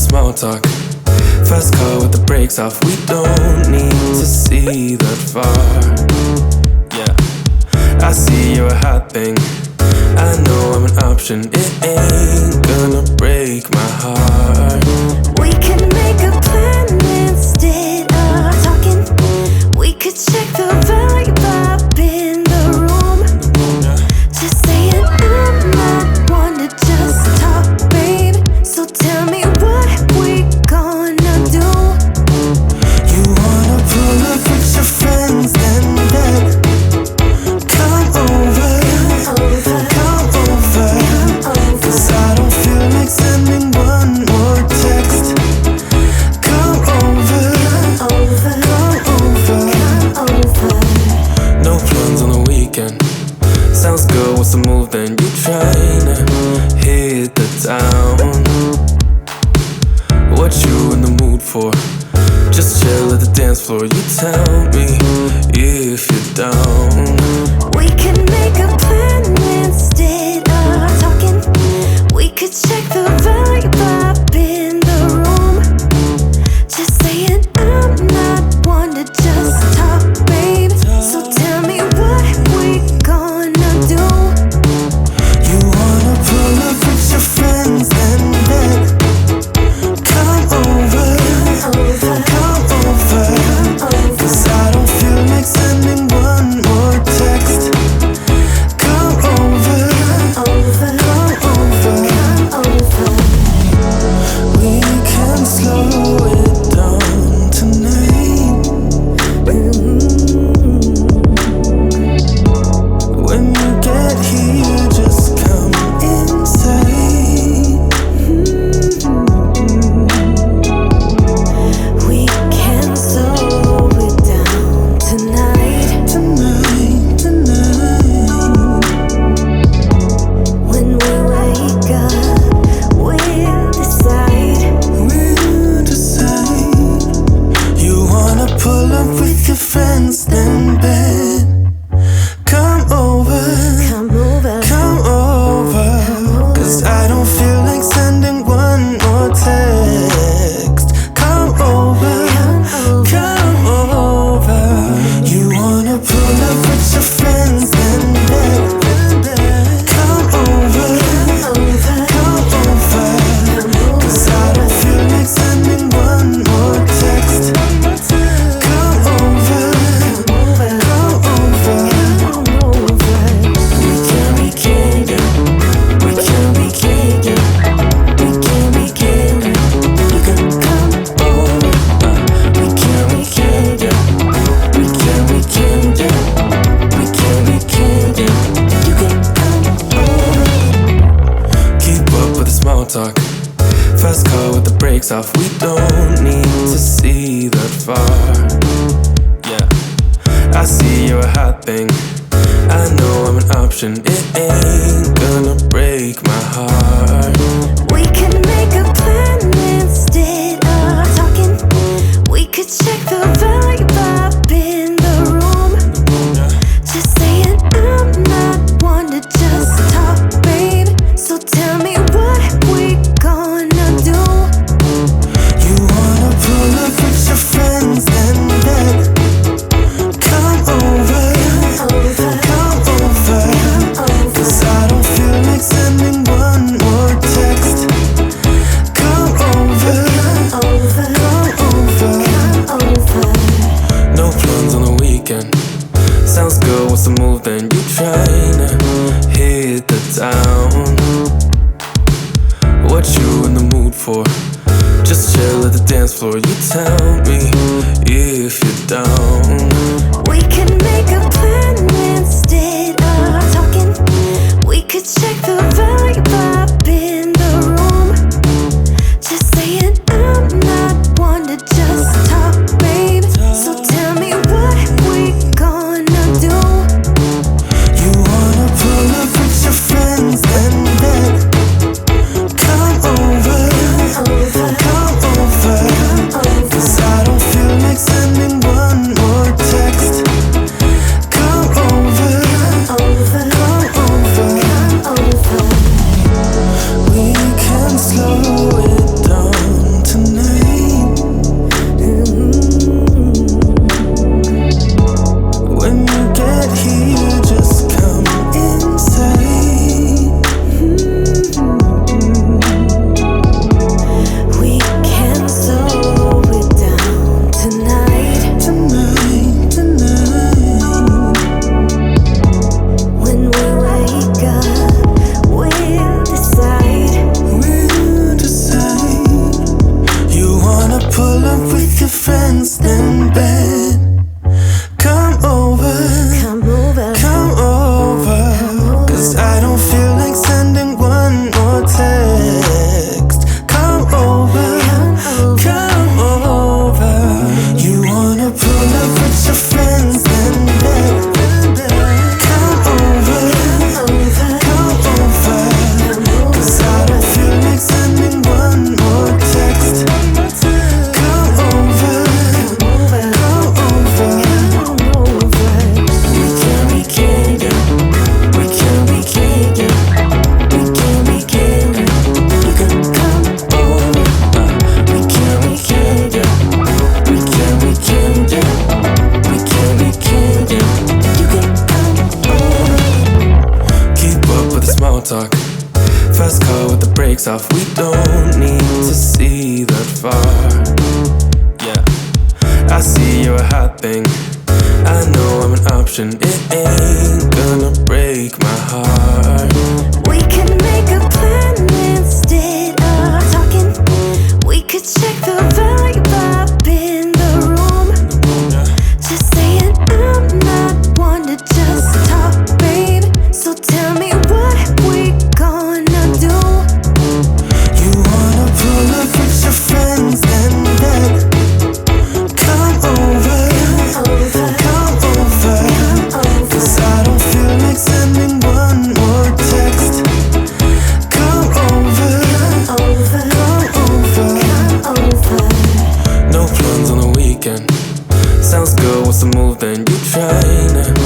small talk. First car with the brakes off, we don't need to see that far. Yeah, I see you're a hot thing. I know I'm an option, it ain't gonna break my heart. what you in the mood for. Just chill at the dance floor. You tell me if you're down. We can make a plan instead of talking. We could check the vibe. With the brakes off. We don't need to see that far. Yeah, I see you're a hot thing. I know I'm an option. It ain't gonna break my heart. Just chill at the dance floor, you tell me if you don't. talk. Fast car with the brakes off, we don't need to see that far. Yeah, I see you're a hot thing. I know I'm an option. It To move then you trying